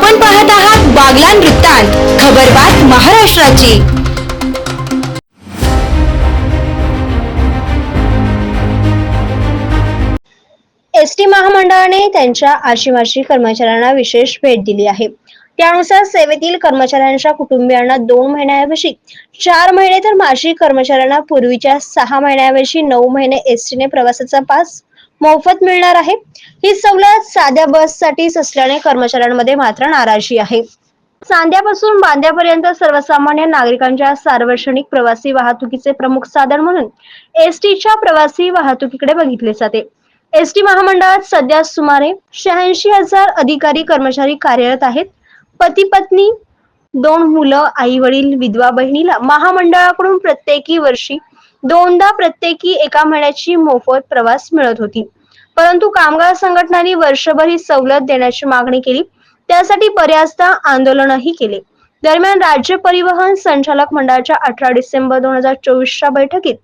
आपण पाहत आहात बागलान वृत्तांत खबरबात महाराष्ट्राची. एस टी महामंडळाने त्यांच्या आशिमाशी कर्मचाऱ्यांना विशेष भेट दिली आहे. त्यानुसार सेवेतील कर्मचाऱ्यांच्या कुटुंबियांना दोन महिन्याऐवजी चार महिने तर माजी कर्मचाऱ्यांना पूर्वीच्या सहा महिन्याऐवजी नऊ महिने एसटीने प्रवासाचा पास मोफत मिळणार आहे. ही सवलत साध्या बससाठीच असल्याने कर्मचाऱ्यांमध्ये मात्र नाराजी आहे. सांध्यापासून बांध्यापर्यंत सर्वसामान्य नागरिकांच्या सार्वजनिक प्रवासी वाहतुकीचे प्रमुख साधन म्हणून एसटीच्या प्रवासी वाहतुकीकडे बघितले जाते. एसटी महामंडळात सध्या सुमारे शहाऐंशी हजार अधिकारी कर्मचारी कार्यरत आहेत. पती पत्नी दोन मुलं आई वडील विधवा बहिणीला महामंडळाकडून प्रत्येकी वर्षी दोनदा प्रत्येकी एका महिन्याची मोफत प्रवास मिळत होती. परंतु कामगार संघटनांनी वर्षभर ही सवलत देण्याची मागणी केली. त्यासाठी बऱ्याचदा आंदोलनही केले. दरम्यान राज्य परिवहन संचालक मंडळाच्या अठरा डिसेंबर दोन हजार चोवीसच्या बैठकीत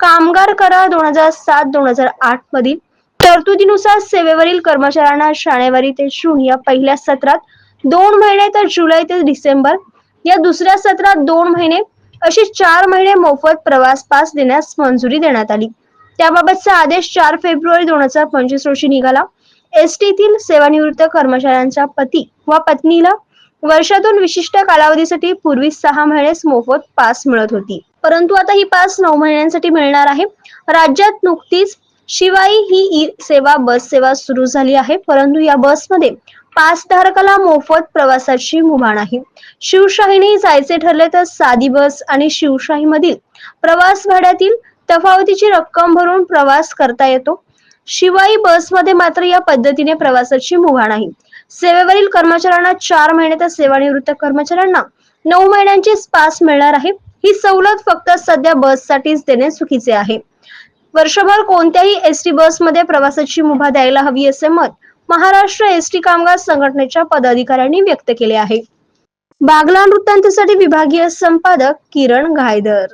कामगार करार दोन हजार सात दोन हजार आठ मधील तरतुदीनुसार सेवेवरील कर्मचाऱ्यांना जानेवारी ते जून या पहिल्या सत्रात दोन महिने तर जुलै ते डिसेंबर या दुसऱ्या सत्रात दोन महिने अशी चार महिने मोफत प्रवास पास देण्यास मंजुरी देण्यात आली. त्याबाबतचा आदेश चार फेब्रुवारी दोन हजार पंचवीस रोजी निघाला. एसटीतील सेवानिवृत्त कर्मचाऱ्यांच्या पती व पत्नीला वर्षातून विशिष्ट कालावधीसाठी पूर्वी सहा महिनेच मोफत पास मिळत होती. परंतु आता ही पास नऊ महिन्यांसाठी मिळणार आहे. राज्यात नुकतीच शिवाई ही ई सेवा बस सेवा सुरू झाली आहे. परंतु या बसमध्ये पास धारकाला मोफत प्रवासाची मुभा नाही. शिवशाहीने जायचे ठरले तर साधी बस आणि शिवशाही मधील प्रवास भाड्यातील तफावतीची रक्कम भरून प्रवास करता येतो. शिवाई बसमध्ये मात्र या पद्धतीने प्रवासाची मुभा नाही. सेवेवरील कर्मचाऱ्यांना चार महिने तर सेवानिवृत्त कर्मचाऱ्यांना नऊ महिन्यांची पास मिळणार आहे. ही सवलत फक्त सध्या बससाठीच देणे चुकीचे आहे. वर्षभर कोणत्याही एस टी बसमध्ये प्रवासाची मुभा द्यायला हवी असे मत महाराष्ट्र एसटी कामगार संघटनेच्या पदाधिकाऱ्यांनी व्यक्त केले आहे. बागला वृत्तांतसाठी विभागीय संपादक किरण घायदर.